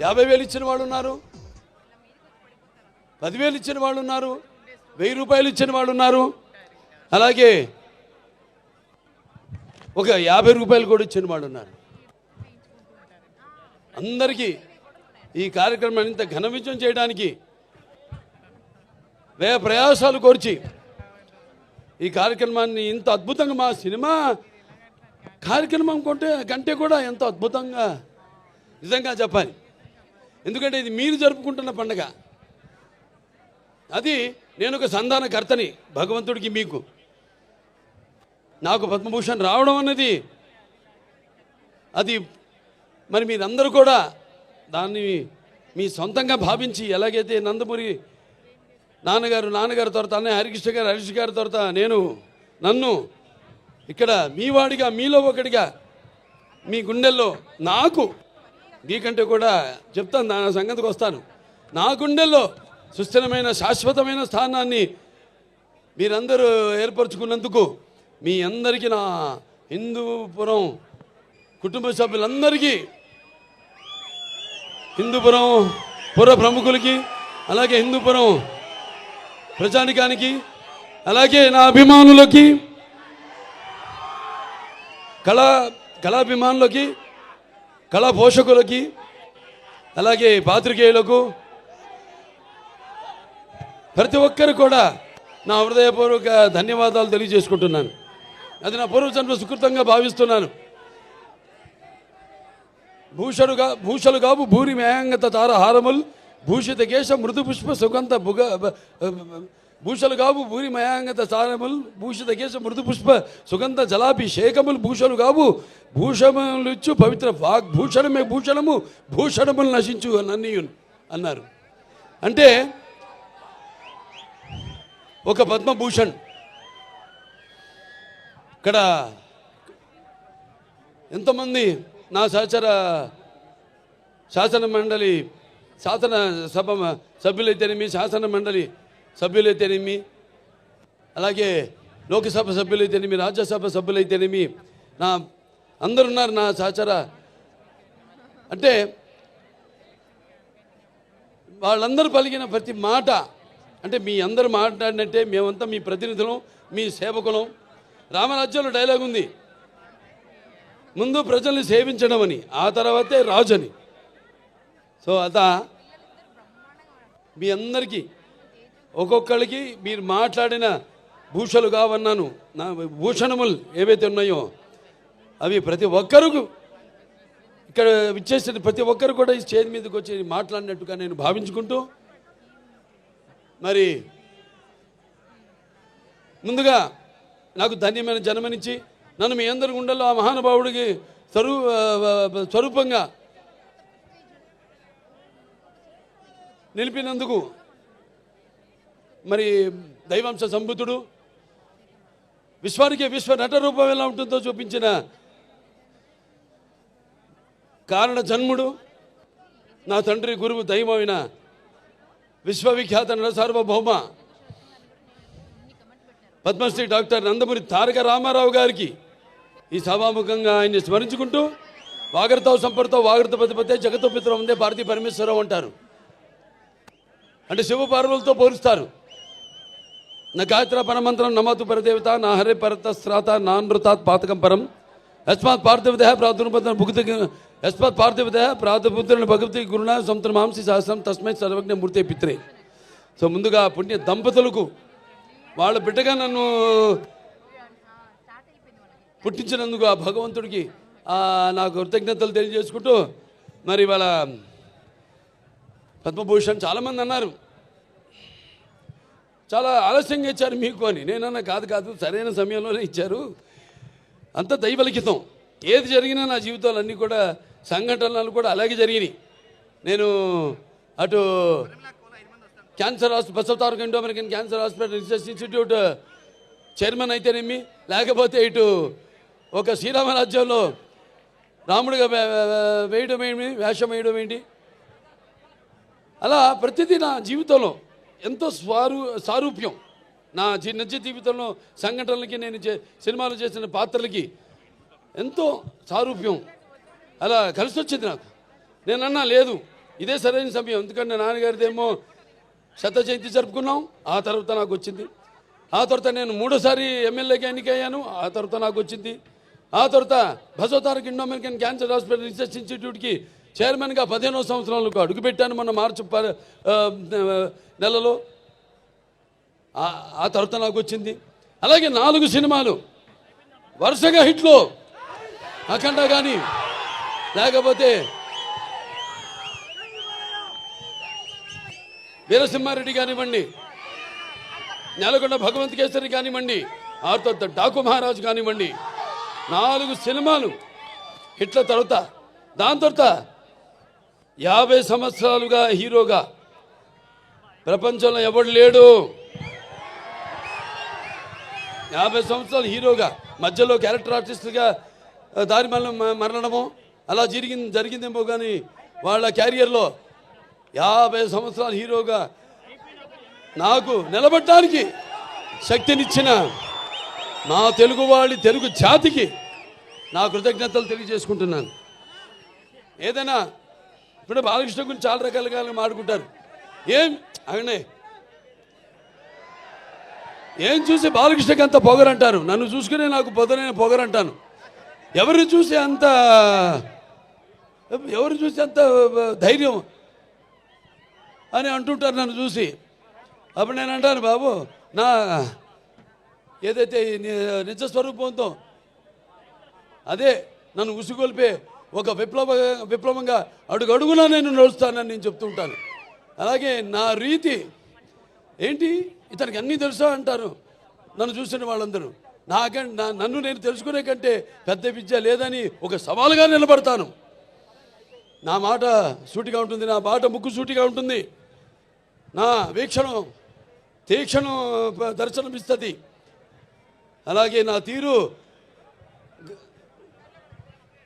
యాభై వేలు ఇచ్చిన వాళ్ళు ఉన్నారు. పదివేలు ఇచ్చిన వాళ్ళు ఉన్నారు. వెయ్యి రూపాయలు ఇచ్చిన వాళ్ళు ఉన్నారు. అలాగే ఒక యాభై రూపాయలు కూడా ఇచ్చిన వాళ్ళు ఉన్నారు. అందరికీ ఈ కార్యక్రమాన్ని ఇంత ఘన విజయం చేయడానికి వ్యయ ప్రయాసాలు కోర్చి ఈ కార్యక్రమాన్ని ఇంత అద్భుతంగా మా సినిమా కార్యక్రమం కొంటే కంటే కూడా ఎంతో అద్భుతంగా నిజంగా చెప్పాలి. ఎందుకంటే ఇది మీరు జరుపుకుంటున్న పండగ. అది నేను ఒక సంధానకర్తని భగవంతుడికి మీకు. నాకు పద్మభూషణ్ రావడం అన్నది అది మరి మీరందరూ కూడా దాన్ని మీ సొంతంగా భావించి ఎలాగైతే నందమూరి నాన్నగారు నాన్నగారి తర్వాత అన్నయ్య హరికృష్ణ గారు హరిష్ గారి తర్వాత నేను నన్ను ఇక్కడ మీ వాడిగా మీలో ఒకటిగా మీ గుండెల్లో నాకు నీకంటే కూడా చెప్తాను నా సంగతికి వస్తాను. నా గుండెల్లో సుస్థిరమైన శాశ్వతమైన స్థానాన్ని మీరందరూ ఏర్పరచుకున్నందుకు మీ అందరికీ నా హిందూపురం కుటుంబ సభ్యులందరికీ హిందూపురం పుర ప్రముఖులకి అలాగే హిందూపురం ప్రజానికానికి అలాగే నా అభిమానులకి కళా కళాభిమానులకి కళా పోషకులకి అలాగే పాత్రికేయులకు ప్రతి ఒక్కరు కూడా నా హృదయపూర్వక ధన్యవాదాలు తెలియజేసుకుంటున్నాను. అది నా పూర్వజన్మ సుకృతంగా భావిస్తున్నాను. భూషలుగా భూషలుగాబు భూరి మేయంగత తార హారముల్ భూషిత కేశ మృదు పుష్ప సుగంధ భుగ భూషలు భూషలుగాబు భూరి మయాంగత సారముల్ భూషిత కేశ మృదు పుష్ప సుగంధ జలాభిషేకములు భూషలుగాబు భూషములిచ్చు పవిత్ర వాగ్ భూషణమే భూషణము భూషణములు నశించు అన్నీయున్ అన్నారు. అంటే ఒక పద్మభూషణ్ ఇక్కడ ఎంతమంది నా సహచర శాసన మండలి శాసన సభ సభ్యులైతేనేమి శాసన మండలి సభ్యులైతేనేమి? అలాగే లోకసభ సభ్యులైతేనేమి రాజ్యసభ సభ్యులైతేనేమి నా అందరు ఉన్నారు నా సహచర అంటే వాళ్ళందరూ పలికిన ప్రతి మాట అంటే మీ అందరు మాట్లాడినట్టే మేమంతా మీ ప్రతినిధులం మీ సేవకులం. రామరాజ్యంలో డైలాగ్ ఉంది. ముందు ప్రజల్ని సేవించడం అని ఆ తర్వాతే రాజు అని. సో అత మీ అందరికీ ఒక్కొక్కరికి మీరు మాట్లాడిన భూషలు కావన్నాను. నా భూషణములు ఏవైతే ఉన్నాయో అవి ప్రతి ఒక్కరు ఇక్కడ విచ్చేసిన ప్రతి ఒక్కరు కూడా ఈ స్టేజ్ మీదకి వచ్చి మాట్లాడినట్టుగా నేను భావించుకుంటూ మరి ముందుగా నాకు ధన్యమైన జన్మనిచ్చి నన్ను మీ అందరి గుండెల్లో ఆ మహానుభావుడికి స్వరూ స్వరూపంగా నిలిపినందుకు మరి దైవాంశ సంబుద్ధుడు విశ్వానికి విశ్వ నట రూపం ఎలా ఉంటుందో చూపించిన కారణ జన్ముడు నా తండ్రి గురువు దైవమైన విశ్వవిఖ్యాత నట సార్వభౌమ పద్మశ్రీ డాక్టర్ నందమూరి తారక రామారావు గారికి ఈ సభాముఖంగా ఆయన్ని స్మరించుకుంటూ వాగరతో సంపర్తో వాగరత పతిపతే జగతో పిత్రం ఉందే భారతీ పరమేశ్వరరావు అంటారు. అంటే శివపార్వలతో పోలుస్తారు. నా గాయత్ర పరమంత్రం నమతు పరదేవత నా హరే పరత శ్రాత నా నృతాత్ పాతకం పరం. యస్మాత్ పార్థివదేహ ప్రాదుర్పద భుక్తి యస్మాత్ పార్థివదేహ ప్రాదుపుత్రుని భగవతి గురుణ సొంత మాంసి శాస్త్రం తస్మై సర్వజ్ఞ మూర్తి పిత్రే. సో ముందుగా పుణ్య దంపతులకు వాళ్ళ బిడ్డగా నన్ను పుట్టించినందుకు ఆ భగవంతుడికి నాకు కృతజ్ఞతలు తెలియజేసుకుంటూ మరి వాళ్ళ పద్మభూషణ్ చాలామంది అన్నారు. చాలా ఆలస్యంగా ఇచ్చారు మీకు అని. నేనన్నా కాదు కాదు సరైన సమయంలోనే ఇచ్చారు. అంత దైవలిఖితం. ఏది జరిగినా నా జీవితాలు అన్నీ కూడా సంఘటనలు కూడా అలాగే జరిగినాయి. నేను అటు cancer hospital Basavataraka Indo American cancer hospital research institute chairman అయితేనేమి లేకపోతే ఇటు ఒక శ్రీరామరాజ్యంలో రాముడిగా వేయడం ఏమి వేషం వేయడం ఏంటి? అలా ప్రతిదీ నా జీవితంలో ఎంతో స్వారు సారూప్యం. నా జీ- నిజ జీవితంలో సంఘటనలకి నేను చే సినిమాలు చేసిన పాత్రలకి ఎంతో సారూప్యం. అలా కలిసి వచ్చింది నాకు. నేను అన్నా లేదు. ఇదే సరైన సమయం. ఎందుకంటే నాన్నగారిదేమో శత జయంతి జరుపుకున్నాం. ఆ తర్వాత నాకు వచ్చింది ఆ తర్వాత నేను మూడోసారి ఎమ్మెల్యేగా ఎన్నికయ్యాను. ఆ తర్వాత నాకు వచ్చింది ఆ తర్వాత Basavatarak Indo American cancer hospital research ఇన్స్టిట్యూట్కి చైర్మన్గా పదిహేనో సంవత్సరాలకు అడుగుపెట్టాను మొన్న మార్చి నెలలో. ఆ- ఆ తర్వాత నాకు వచ్చింది. అలాగే నాలుగు సినిమాలు. వరుసగా హిట్లు. అఖండ కానీ లేకపోతే వీరసింహారెడ్డి కానివ్వండి నెలకొండ భగవంత్ కేసరి కానివ్వండి ఆ తర్వాత డాకు మహారాజు కానివ్వండి నాలుగు సినిమాలు హిట్ల తర్వాత దాని తర్వాత యాభై సంవత్సరాలుగా హీరోగా ప్రపంచంలో ఎవడు లేడు? యాభై సంవత్సరాలు హీరోగా మధ్యలో క్యారెక్టర్ ఆర్టిస్ట్గా దారి మరణ మరణము అలా జరిగింది జరిగిందేమో కానీ వాళ్ళ క్యారియర్లో యాభై సంవత్సరాలు హీరోగా నాకు నిలబడటానికి శక్తినిచ్చిన నా తెలుగు తెలుగువాడి తెలుగు జాతికి నా కృతజ్ఞతలు తెలియజేసుకుంటున్నాను. ఏదైనా ఇప్పుడు బాలకృష్ణ గురించి చాలా రకాలుగా మాడుకుంటారు ఏం? అవునే ఏం చూసి బాలకృష్ణకి అంత పొగరంటారు? నన్ను చూసుకునే నాకు పొదనైన పొగరంటాను. ఎవరిని చూసి అంత ఎవరిని చూసి అంత ధైర్యం అని అంటుంటారు నన్ను చూసి. అప్పుడు నేను అంటాను బాబు నా ఏదైతే నిజ స్వరూపంతో అదే నన్ను ఉసుగొల్పే ఒక విప్లవ విప్లవంగా అడుగడుగునా నేను నడుస్తానని నేను చెప్తూ ఉంటాను. అలాగే నా రీతి ఏంటి? ఇతనికి అన్నీ తెలుసా అంటారు నన్ను చూసిన వాళ్ళందరూ. నాకంటే నా నన్ను నేను తెలుసుకునే కంటే పెద్ద విద్య లేదని ఒక సవాలుగా నిలబడతాను. నా మాట సూటిగా ఉంటుంది నా మాట ముక్కు సూటిగా ఉంటుంది. నా వీక్షణం తీక్షణం దర్శనమిస్తుంది. అలాగే నా తీరు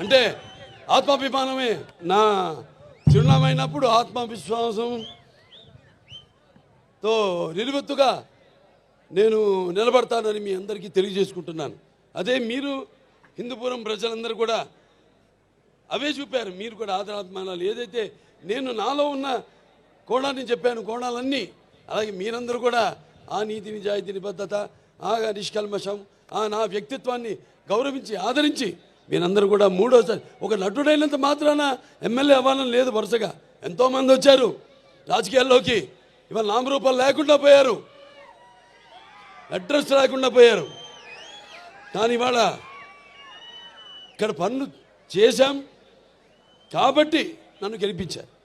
అంటే ఆత్మాభిమానమే నా చిరునామైనప్పుడు ఆత్మవిశ్వాసం తో నిలువెత్తుగా నేను నిలబడతానని మీ అందరికీ తెలియజేసుకుంటున్నాను. అదే మీరు హిందూపురం ప్రజలందరూ కూడా అవే చూపారు. మీరు కూడా ఆదరాభిమానాలు. ఏదైతే నేను నాలో ఉన్న కోణాన్ని చెప్పాను కోణాలన్నీ అలాగే మీరందరూ కూడా ఆ నీతి నిజాయితీ నిబద్ధత ఆ నిష్కల్మషం ఆ నా వ్యక్తిత్వాన్ని గౌరవించి ఆదరించి మీరందరూ కూడా మూడోసారి. ఒక నటుడైనంత మాత్రాన ఎమ్మెల్యే అవ్వాలని లేదు వరుసగా. ఎంతోమంది వచ్చారు రాజకీయాల్లోకి. ఇవాళ నామరూపాలు లేకుండా పోయారు. అడ్రస్ లేకుండా పోయారు. కానీ ఇవాళ ఇక్కడ పనులు చేశాం. కాబట్టి నన్ను గెలిపించారు.